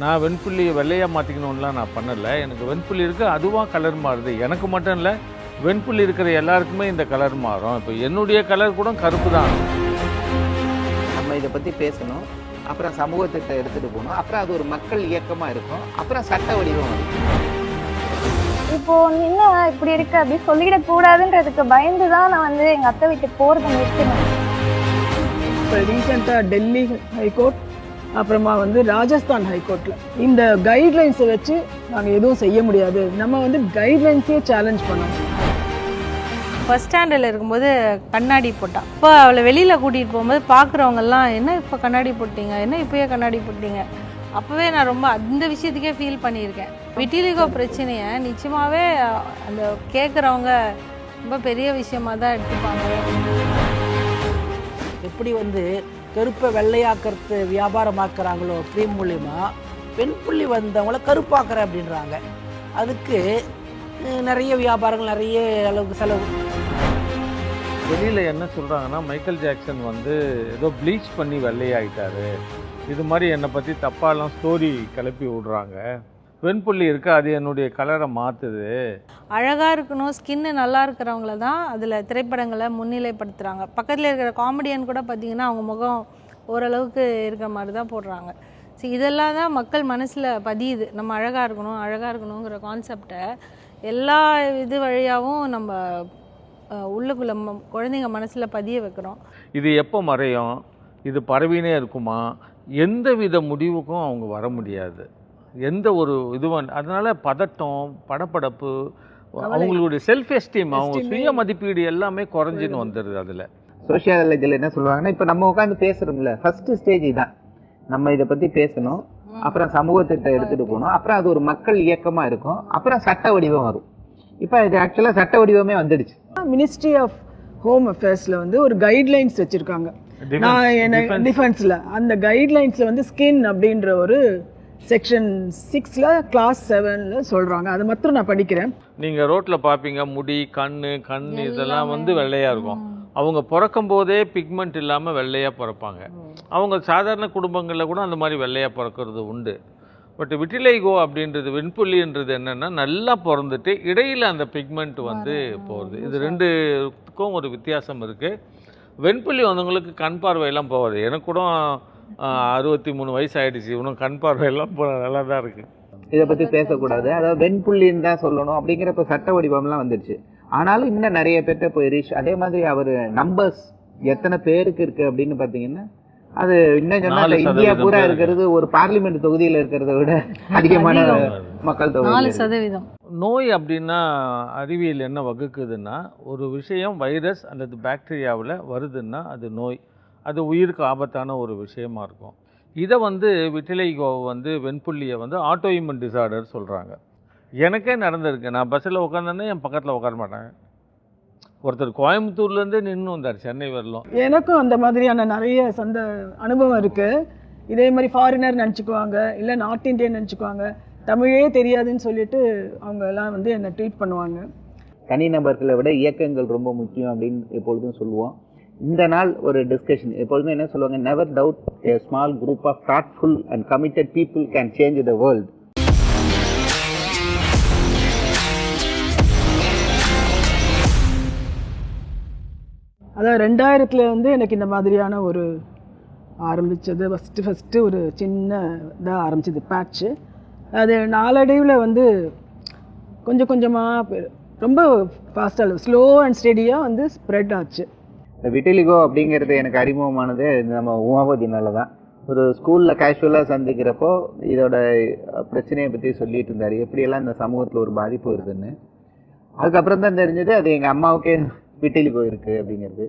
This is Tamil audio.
நான் வெண்புள்ளியை வெள்ளையாக மாற்றிக்கணும்லாம் நான் பண்ணலை. எனக்கு வெண்புள்ளி இருக்குது அதுவாக கலர் மாறுது. எனக்கு மட்டும் இல்லை வெண்புள்ளி இருக்கிற எல்லாருக்குமே இந்த கலர் மாறும். இப்போ என்னுடைய கலர் கூட கருப்பு தான் நம்ம இதை பற்றி பேசணும். அப்புறம் சமூகத்திட்ட எடுத்துகிட்டு போகணும். அப்புறம் அது ஒரு மக்கள் இயக்கமாக இருக்கும். அப்புறம் சட்ட வடிவம் இப்போ நின்ன இப்படி இருக்கு அப்படி சொல்லிடக் கூடாதுன்றதுக்கு பயந்து தான் நான் வந்து எங்க அத்தை வீட்டுக்கு போறதை நிறுத்தினேன் இப்போ ரீசெண்டாக டெல்லி ஹைகோர்ட் அப்புறமா வந்து ராஜஸ்தான் ஹைகோர்ட்டில் இந்த கைட்லைன்ஸை வச்சு நாங்கள் எதுவும் செய்ய முடியாது. நம்ம வந்து கைட்லைன்ஸே சேலஞ்ச் பண்ணோம் ஃபஸ்ட் ஸ்டாண்டர்டில் இருக்கும்போது கண்ணாடி போட்டா. இப்போ அவளை வெளியில் கூட்டிகிட்டு போகும்போது பார்க்குறவங்கெல்லாம் என்ன இப்போ கண்ணாடி போட்டீங்க? என்ன இப்போயே கண்ணாடி போட்டீங்க? அப்போவே நான் ரொம்ப அந்த விஷயத்துக்கே ஃபீல் பண்ணியிருக்கேன். விட்டிலிகோ பிரச்சனையை நிச்சயமாகவே அந்த கேட்குறவங்க ரொம்ப பெரிய விஷயமா தான் எடுத்துப்பாங்க. எப்படி வந்து கருப்பை வெள்ளையாக்கிறது வியாபாரமாக்குறாங்களோ க்ரீம் மூலிமா பெண் புள்ளி வந்தவங்கள கருப்பாக்குறேன் அப்படின்றாங்க. அதுக்கு நிறைய வியாபாரங்கள் நிறைய அளவுக்கு செலவு. வெளியில் என்ன சொல்கிறாங்கன்னா மைக்கேல் ஜாக்சன் வந்து ஏதோ ப்ளீச் பண்ணி வெள்ளையாகிட்டாரு இது மாதிரி என்னை பற்றி தப்பாலாம் ஸ்டோரி கிளப்பி விடுறாங்க. வெண்புள்ளி இருக்கு? அது என்னுடைய கலரை மாற்றுது அழகாக இருக்கணும். ஸ்கின்னு நல்லா இருக்கிறவங்கள தான் அதில் திரைப்படங்களை முன்னிலைப்படுத்துகிறாங்க பக்கத்தில் இருக்கிற காமெடியன் கூட பார்த்தீங்கன்னா அவங்க முகம் ஓரளவுக்கு இருக்கிற மாதிரி தான் போடுறாங்க. ஸோ இதெல்லாம் தான் மக்கள் மனசில் பதியுது. நம்ம அழகாக இருக்கணும் அழகாக இருக்கணுங்கிற கான்செப்டை எல்லா இது வழியாகவும் நம்ம உள்ளுக்குள்ள குழந்தைங்க மனசில் பதிய வைக்கிறோம். இது எப்போ மறையும்? இது பரவினே இருக்குமா? எந்த வித முடிவுக்கும் அவங்க வர முடியாது. எந்த ஒரு இதுவும் அதனால பதட்டம் படபடப்பு அவங்களுடைய செல்ஃப் எஸ்டீம் அவங்க சுய மதிப்பீடு எல்லாமே குறைஞ்சின்னு வந்துடுது அதில். சோஷியாலஜியில் என்ன சொல்லுவாங்கன்னா இப்போ நம்ம உட்காந்து பேசுகிறோம்ல ஃபர்ஸ்ட் ஸ்டேஜ் தான் நம்ம இதை பற்றி பேசணும் அப்புறம் சமூகத்திட்ட எடுத்துகிட்டு போகணும் அப்புறம் அது ஒரு மக்கள் இயக்கமாக இருக்கும் அப்புறம் சட்ட வடிவம் வரும். இப்போ இது ஆக்சுவலாக சட்ட வடிவமே வந்துடுச்சு. மினிஸ்ட்ரி ஆஃப் ஹோம் அஃபேர்ஸில் வந்து ஒரு கைட்லைன்ஸ் வச்சுருக்காங்க. நான் என்ன டிஃபென்ஸில் அந்த கைட்லைன்ஸில் வந்து ஸ்கின் அப்படின்ற ஒரு செக்ஷன் சிக்ஸில் கிளாஸ் செவனில் சொல்கிறாங்க அதை மாத்திரம் நான் படிக்கிறேன். நீங்கள் ரோட்டில் பார்ப்பீங்க முடி கண் கண் இதெல்லாம் வந்து வெள்ளையாக இருக்கும். அவங்க பிறக்கும் போதே பிக்மெண்ட் இல்லாமல் வெள்ளையாக பிறப்பாங்க. அவங்க சாதாரண குடும்பங்களில் கூட அந்த மாதிரி வெள்ளையாக பிறக்கிறது உண்டு. பட் விட்டிலைகோ அப்படின்றது வெண்புள்ளின்றது என்னென்னா நல்லா பிறந்துட்டு இடையில் அந்த பிக்மெண்ட் வந்து போகுது. இது ரெண்டுக்கும் ஒரு வித்தியாசம் இருக்குது வெண்புள்ளி வந்தவங்களுக்கு கண் பார்வையெல்லாம் போகாது. எனக்கு கூட அறுபத்தி மூணு வயசு ஆயிடுச்சு இன்னும் கண் பார்வையெல்லாம் இப்போ நல்லா தான் இருக்குது இதை பற்றி பேசக்கூடாது. அதாவது வெண்புள்ளின்னு தான் சொல்லணும் அப்படிங்கிறப்ப சட்ட வடிவம்லாம் வந்துடுச்சு. ஆனாலும் இன்னும் நிறைய பேர்கிட்ட போய் ரீச் அதே மாதிரி அவர் நம்பர்ஸ் எத்தனை பேருக்கு இருக்கு அப்படின்னு பார்த்தீங்கன்னா அது இன்னும் சொன்னா இந்தியா பூரா. இருக்கிறது ஒரு பார்லிமெண்ட் தொகுதியில் இருக்கிறத விட அதிகமான மக்கள் தொகை. இருக்கு. சதவீதம். நோய் அப்படின்னா அறிவியல் என்ன வகுக்குதுன்னா ஒரு விஷயம் வைரஸ் அல்லது பாக்டீரியாவில் வருதுன்னா அது நோய். அது உயிருக்கு ஆபத்தான ஒரு விஷயமா இருக்கும். இதை வந்து விட்டிலைகோ வந்து வெண்புள்ளியை வந்து ஆட்டோஇமன் டிசார்டர் சொல்கிறாங்க எனக்கே நடந்திருக்கு. நான் பஸ்ஸில் உட்காந்தேன்னா என் பக்கத்தில் உட்கார மாட்டேன் ஒருத்தர் கோயம்புத்தூர்லேருந்தே நின்று வந்தார். சென்னை வரலாம். எனக்கும் அந்த மாதிரியான நிறைய சொந்த அனுபவம் இருக்குது இதே மாதிரி ஃபாரினர் நினச்சிக்குவாங்க. இல்லை நார்த் இந்தியன் நினச்சிக்குவாங்க. தமிழே தெரியாதுன்னு சொல்லிட்டு அவங்க எல்லாம் வந்து என்னை ட்ரீட் பண்ணுவாங்க. தனிநபர்களை விட இயக்கங்கள் ரொம்ப முக்கியம் அப்படின்னு எப்பொழுதும் சொல்லுவோம். இந்த நாள் ஒரு டிஸ்கஷன் எப்பொழுதுமே என்ன சொல்லுவாங்க? Never doubt a small group of thoughtful and committed people can change the world அதான் ரெண்டாயிரத்தில் வந்து எனக்கு இந்த மாதிரியான ஒரு ஆரம்பித்தது ஃபஸ்ட்டு ஃபஸ்ட்டு ஒரு சின்ன இதாக ஆரம்பிச்சது பேட்ச்சு அது நாளடைவில் வந்து கொஞ்சம் கொஞ்சமாக ரொம்ப ஃபாஸ்ட்டாக ஸ்லோ அண்ட் ஸ்டெடியாக வந்து ஸ்ப்ரெட் ஆச்சு. இந்த விட்டிலிகோ அப்படிங்கிறது எனக்கு அறிமுகமானது. நம்ம உமாபதினால தான் ஒரு ஸ்கூலில் கேஷுவலாக சந்திக்கிறப்போ இதோட பிரச்சனையை பற்றி சொல்லிட்டு இருந்தார். எப்படியெல்லாம் இந்த சமூகத்தில் ஒரு பாதிப்பு வருதுன்னு. அதுக்கப்புறம் தான் தெரிஞ்சது அது எங்கள் அம்மாவுக்கே விட்டிலிகோ இருக்குது அப்படிங்கிறது.